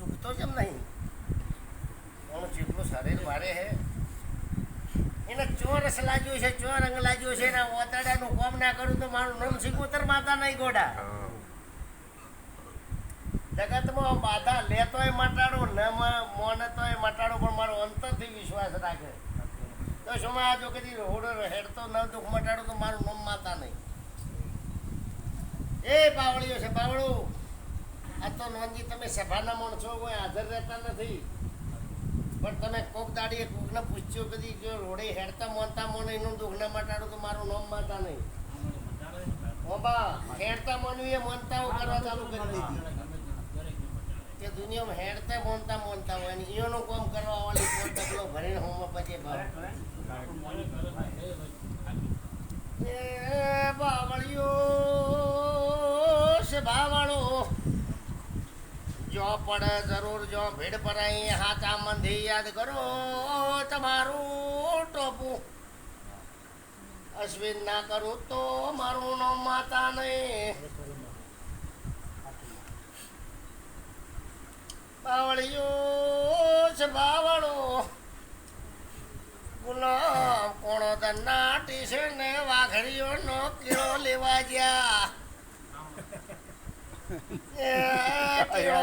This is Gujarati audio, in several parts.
ચૂકતો કેમ નહીં? પણ જેટલું શરીર મારે હે એને ચોરસ લાગ્યો છે, ચોર અંગ લાગ્યો છે, એના ઓતાડાનું કોમ ના કરું તો મારું નામ સિકોતર માતા નહીં ગોડા. જગતમાં બાધા લેતોય મટાડો, ન મોનતોય મટાડો, પણ મારો અંતરથી વિશ્વાસ રાખે. તો શું આ જો કદી રોડ હેડતો ન દુઃખ મટાડો તો મારું નામ માતા નહીં. એ બાવળીઓ છે પાવળું આ તો નોંધી તમે સભાના માણસો કોઈ હાજર રહેતા નથી. પણ તમે કોક દાડીએ કોકને પૂછ્યું કદી જો રોડે હેડતા મોનતા મોને, એનું દુઃખ ના મટાડો તો મારું નામ માતા નહીં. ઓબા હેડતા મોનવી એ મોનતાઓ કરવા ચાલુ કરી દીધી. કે દુનિયામાં હેડતા મોનતા મોનતા હોય ને એનું કામ કરવા વાળી કોઈ ડબલો ભરીને હોમાં પછી ભાવ બાવળિયો છે બાવળો જો પડે જરૂર, જો ભીડ પરાઈ, હાચા મંદી યાદ કરો, તમારું ટોપું. અશ્વિન ના કરું તો મારું નામ માતા નહીં. બાવળિયું છે બાવળો. ગુલાબ કોણો દન્ના ટીશે ને વાઘડીઓ નો કિલો લેવા ગયા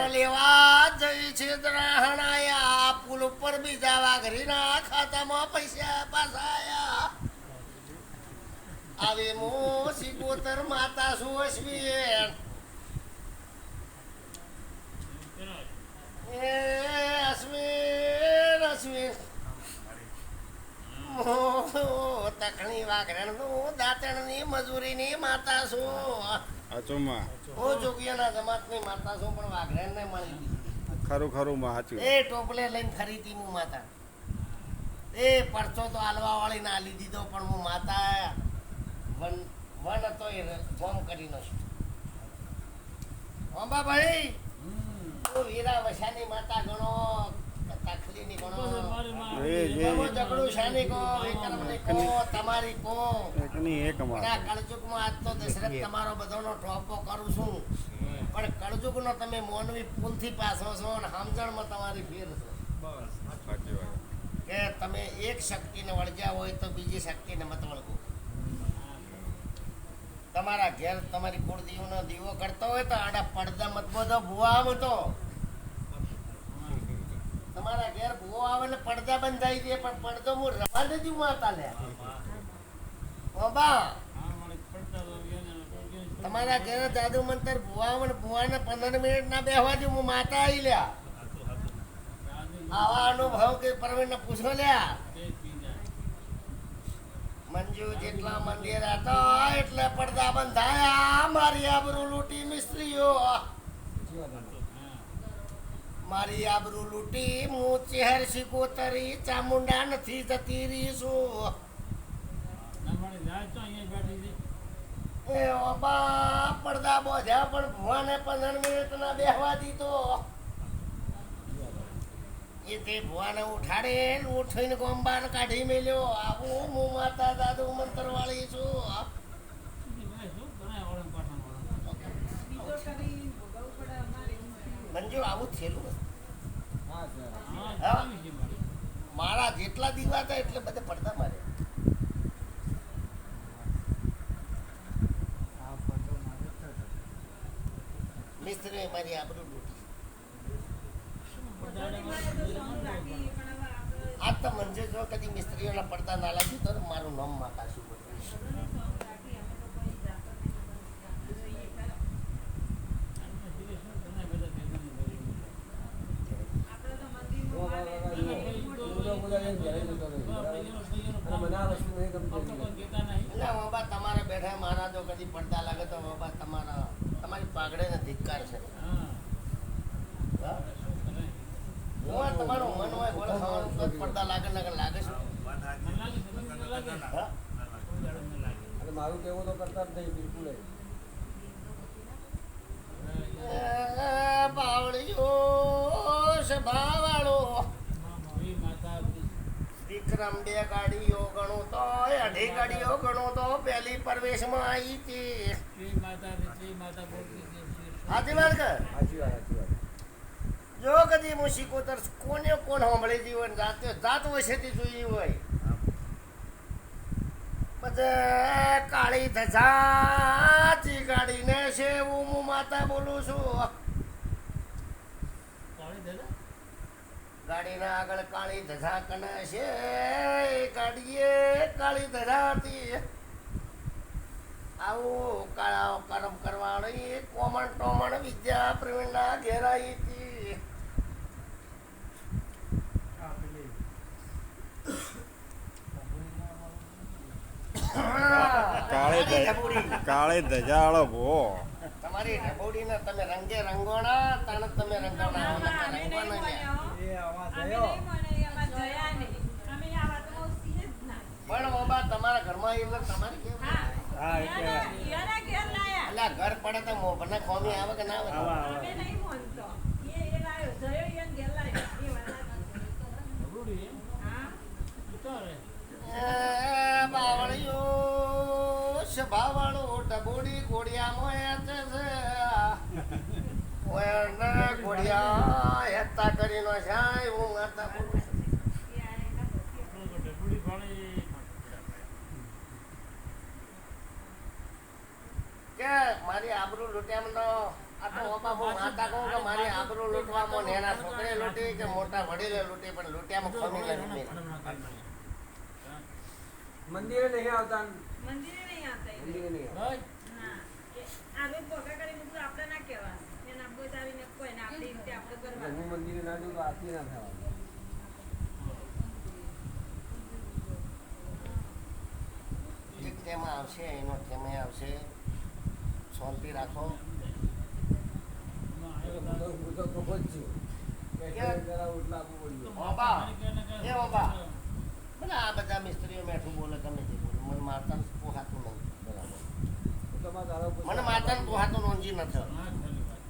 લેવા જઈ છે દ્રાહણાયા. પુલ ઉપર બીજા વાઘરીના ખાતામાં પૈસા પાછા આયા મો સિકોતર માતા શું તખણી માતા અચોમાં ઓ જોગિયાના જમાતની માતા છો પણ વાઘરણને મળી ગઈ. ખરું ખરું માં સાચું એ ટોપલે લઈને ખરીદી હું માતા. એ પરચો તો આલવા વાળી ના આલી દીધો પણ હું માતા વન વન હતો એ ગોમ કરી નો અંબા ભાઈ તું વીરા વસાની માતા ગણો તખલીની ગણો. તમારી શક્તિ ને બધાનો ટોપો કરું છું. પણ કળજુગનો તમે મોનવી પુલથી પાસો છો અને સમજણમાં તમારી ફેર છે. કે તમે એક શક્તિને વળગ્યા હોય તો બીજી શક્તિને મત વળગો. તમારા ઘેર તમારી કુળદેવનો દીવો કરતો હોય તો આડા પડદા મત બધો ભૂવા તો. તમારા ઘેર ભૂવો આવે ને પડદા બંધાઈ જાય પણ પડદો હું રવા નથી માતા લે. બાબા તમારા ઘેર જાદુ મંતર ભૂવા આવે ને ભૂવાને પંદર મિનિટ ના બેહવા દઉં હું માતા આવી લ્યા. આવા અનુભવ કે પ્રવીણને પૂછો લ્યા. મંજુ જેટલા મંદિર હતા એટલે પડદા બંધાયા, મારી આબરૂ લૂટી મિસ્ત્રીઓ મારી આબરૂ લૂટી હું ચહેર શીકોતરી ચામુંડા નથી જતી રહી એ ઓબા પડદા બોધ્યા પણ ભુવાને પંદર મિનિટ ના બેહવા દીધો. એ તે ભુવાને ઉઠાડે ઉઠીને ગોંબાર કાઢી મેલ્યો. આવું હું માતા દાદુ મંત્ર વાળી છું મંજુ આવું જ થયેલું મારા જેટલા દીવા હતા એટલે બધે પડદા મારે મિસ્ત્રી મારી આબરૂ લૂંટી. આ તો જો કદી મિસ્ત્રીઓના પડદા ના લાગ્યું તો મારું નામ માતા શું એટલે બાબા તમારે બેઠા મારા જો કદી પડદા લાગે તો બાબા તમારા તમારી પાઘડે ને ધિક્કાર છે. હા? હું આ તમારું મન હોય બોલે ખાવાનું પડદા લાગે ને લાગે છે મારું કેવું તો કરતા જ નહીં બિલકુલ એ. બાવળીઓ છે ભાવાળો વિક્રમ બે ગાડીઓ ગણો તો અઢી ગાડીઓ ગણો તો પહેલી પ્રવેશમાં આવી હતી. સાચી વાત કે? સાચી વાત સાચી વાત. જો દી હું શીખોતર કોને કોણ સાંભળી દી હોય ને જાતે જાત વસેથી જોઈ હોય. બધે કાળી ધજાતી કાઢીને છે હું માતા બોલું છું. ગાડીના આગળ કાળી ધજા કને છે કાઢીએ ગાડીએ કાળી ધજા હતી આવું કાળા કરમ કરવાળી કોમણ ટોમણ વિદ્યા પ્રવીણના ઘેરાઈ હતી. કાળે તમારી ધ- ઢબુડી. ભો તમારી ઢબુડીને તમે રંગે રંગોણા તણ તમે રંગોણા. પણ બાબા તમારા ઘરમાં એટલે તમારી કેવું હા એ ઘર પડે તો મોભને ખોમી આવે કે ના આવે? બાવળિયો સ્વભાવવાળો ડબોડી ગોળિયામાં મોયા છે. ઓયને ગોળિયા હેતા કરીને જાય હું માતા બોલું છું. કે મારી આબરૂ લૂંટ્યામાં આ તો બાપા હું માતા કહું કે મારી આબરૂ લૂંટવામાં ને છોકરે લૂંટી કે મોટા વડીલે લૂંટી પણ લૂંટ્યામાં ખોમી નથી મંદિરે નહીં આવતા મંદિરે નહીં આવતા મંદિરે નહીં આવતા. ના. એ કરી મૂકવું આપણે ના કહેવાય. એના બોજ આવીને કોઈને આપણી રીતે આપણે એટલે હું મંદિરે ના જઉં તો આરતી ના થવા એક તેમાં આવશે એનો તેમે આવશે. શાંતિ રાખો. આ બધા મિસ્ત્રીઓ મેઠું બોલે તમે જે બોલે. મને પોહાતું નહીં બરાબર મને મારતા પોહાતું નોંધી નથી.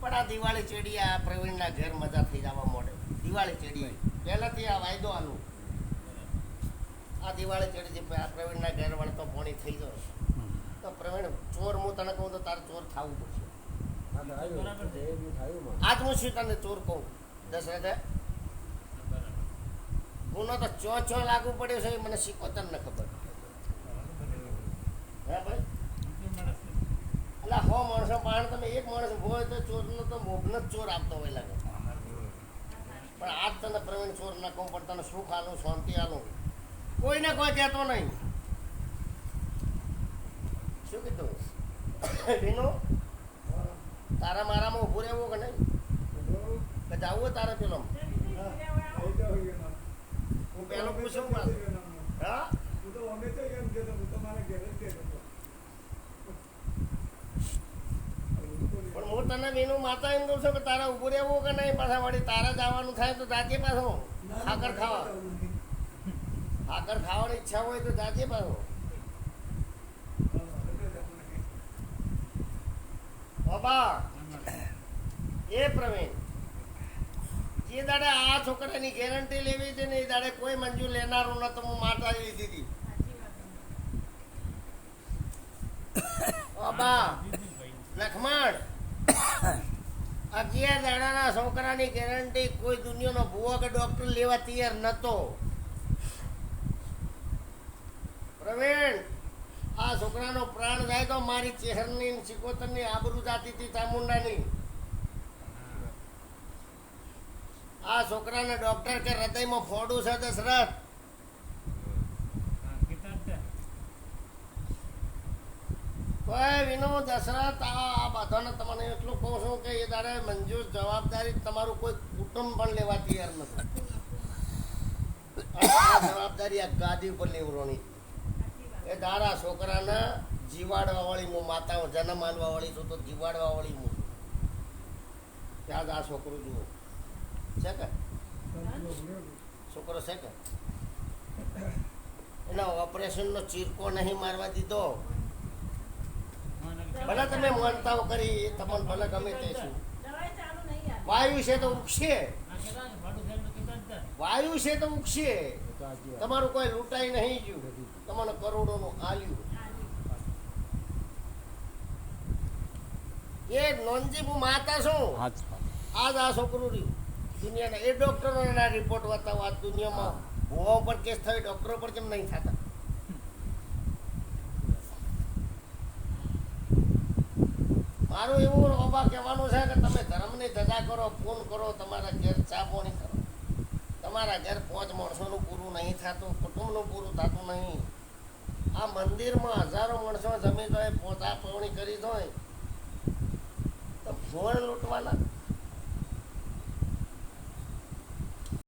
પણ આ દિવાળી ચેડી આ પ્રવીણના ઘેર મજા થઈ જવા મોડે. દિવાળી ચેડી પહેલાથી આ વાયદો આલું આ દિવાળી ચેડી આ પ્રવીણના ઘેર વળતો પોણી થઈ જાય તો પ્રવીણ ચોર હું તને કહું તો તારે ચોર થવું પડશે. આજ હું શું તને ચોર કહું. દશરથે ગુનો તો ચો ચો લાગુ પડ્યો છે એ મને શીખોતર ન ખબર. હે ભાઈ? એટલે હો માણસો પાણ તમે એક માણસ હોય તો ચોરનો તો મોભનો જ ચોર આપતો હોય લાગે. પણ આજ તને પ્રવીણ ચોર ન કહું પણ તને સુખ આલું શાંતિ આલું. કોઈને કોઈ કહેતો નહીં. શું કીધું? વિનુ તારા મારામાં ઊભું રહેવું કે નહીં? કે જાવું હોય તારે પેલો હું પેલો પૂછું. હા? પણ હું તને વિનુ માતા એમ કહું છું કે તારા ઊભું રહેવું કે નહીં? પાછા વળી તારા જવાનું થાય તો જાજે પાછો. ખાકર ખાવા. ખાકર ખાવાની ઈચ્છા હોય તો જાજે પાછો. બાબા એ પ્રવીણ. જે દાડે આ છોકરાની ગેરંટી લેવી છે ને એ દાડે કોઈ મંજૂર લેનારું નતો હું માતા લીધી હતી. બાબા લખમણ. અગિયાર દાડાના છોકરાની ગેરંટી કોઈ દુનિયાનો ભૂવો કે ડોક્ટર લેવા તૈયાર નતો. પ્રવીણ આ છોકરાનો પ્રાણ જાય તો મારી ચહેરની સિકોતરની આબરૂ જાતી હતી ચામુંડાની. આ છોકરાને ડોક્ટર કે હૃદયમાં ફોડું છે દશરથ કોઈ વિનો દશરથ આ બધાને તમને એટલું કહું છું કે એ તારે મંજૂર જવાબદારી તમારું કોઈ કુટુંબ પણ લેવા તૈયાર નથી. જવાબદારી આ ગાદી ઉપર લેવરોની એ દારા છોકરાના જીવાડવા વાળી હું માતા જન્મ માનવા વાળી છું તો જીવાડવા વાળી હું ત્યાં આ છોકરું જુઓ. છે કે? છોકરો છે કે? એના ઓપરેશનનો ચીરકો નહીં મારવા દીધો. ભલે તમે માનતાઓ કરી તમને ભલે ગમે તે યાર. વાયુ છે તો ઉગશે. વાયુ છે તો ઉગશે. તમારું કોઈ લૂંટાઈ નહીં ગયું. તમને કરોડોનું આલ્યું. એ નોનજી હું માતા છું. આજ આ છોકરું રહ્યું. દુનિયાના એ ડૉક્ટરોના રિપોર્ટ વાતા આ દુનિયામાં ભૂવા પર કેસ થયો ડોક્ટરો પર કેમ નહીં થતા? મારું એવું બાબા કહેવાનું છે કે તમે ધર્મની ધજા કરો ફોન કરો તમારા ઘેર ચા પાણી કરો. તમારા ઘેર પાંચ માણસોનું પૂરું નહીં થતું કુટુંબનું પૂરું થતું નહીં. આ મંદિરમાં હજારો માણસો જમી તો પોતા પવણી કરી દોય તો ફોન લૂંટવાના